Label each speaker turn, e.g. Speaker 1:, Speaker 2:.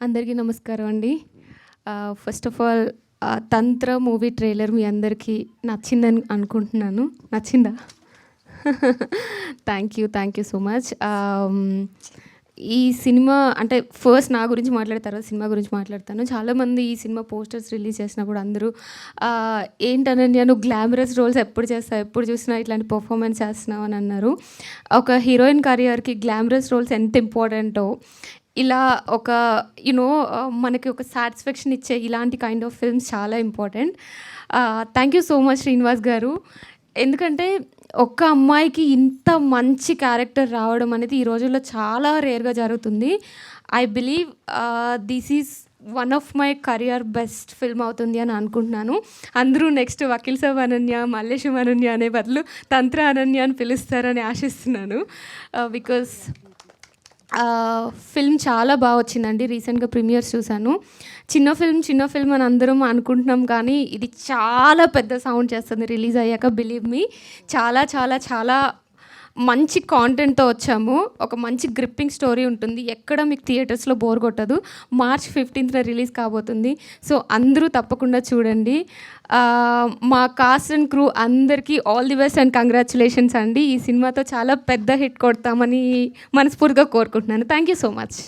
Speaker 1: అందరికీ నమస్కారం అండి. First of all Tantra movie trailer మీ అందరికీ నచ్చిందని అనుకుంటున్నాను. నచ్చిందా? Thank you thank you so much ఈ సినిమా అంటే ఫస్ట్ నా గురించి మాట్లాడతారు సినిమా గురించి మాట్లాడతాను. చాలామంది ఈ సినిమా పోస్టర్స్ రిలీజ్ చేసినప్పుడు అందరూ ఏంటనని నేను నువ్వు గ్లామరస్ రోల్స్ ఎప్పుడు చేస్తావు ఎప్పుడు చూసినా ఇట్లాంటి పర్ఫార్మెన్స్ చేస్తున్నావు అని అన్నారు. ఒక హీరోయిన్ కరియర్కి గ్లామరస్ రోల్స్ ఎంత ఇంపార్టెంటో ఇలా ఒక యునో uh, మనకి ఒక సాటిస్ఫాక్షన్ ఇచ్చే ఇలాంటి కైండ్ ఆఫ్ ఫిల్మ్స్ చాలా important thank you so much Srinivas garu. ఎందుకంటే ఒక్క అమ్మాయికి ఇంత మంచి క్యారెక్టర్ రావడం అనేది ఈ రోజుల్లో చాలా రేర్గా జరుగుతుంది. I believe this is one of my career best film అవుతుంది అని అనుకుంటున్నాను. అందరూ నెక్స్ట్ వకీల్ సాబ్ అనన్య మల్లేశం అనన్య అనే బదులు తంత్ర అనన్య అని పిలుస్తారని ఆశిస్తున్నాను. Uh, బికాస్ ఫిల్మ్ చాలా బాగా వచ్చిందండి. రీసెంట్గా ప్రీమియర్స్ చూశాను. చిన్న ఫిల్మ్ చిన్న ఫిల్మ్ అని అందరం అనుకుంటున్నాం కానీ ఇది చాలా పెద్ద సౌండ్ చేస్తుంది. రిలీజ్ అయ్యాక బిలీవ్ మీ చాలా చాలా చాలా మంచి కాంటెంట్తో వచ్చాము. ఒక మంచి గ్రిప్పింగ్ స్టోరీ ఉంటుంది. ఎక్కడ మీకు థియేటర్స్లో బోర్ కొట్టదు. మార్చ్ ఫిఫ్టీన్త్న రిలీజ్ కాబోతుంది. సో అందరూ తప్పకుండా చూడండి. మా కాస్ట్ అండ్ క్రూ అందరికీ all the best and congratulations అండి. ఈ సినిమాతో చాలా పెద్ద హిట్ కొడతామని మనస్ఫూర్తిగా కోరుకుంటున్నాను. Thank you so much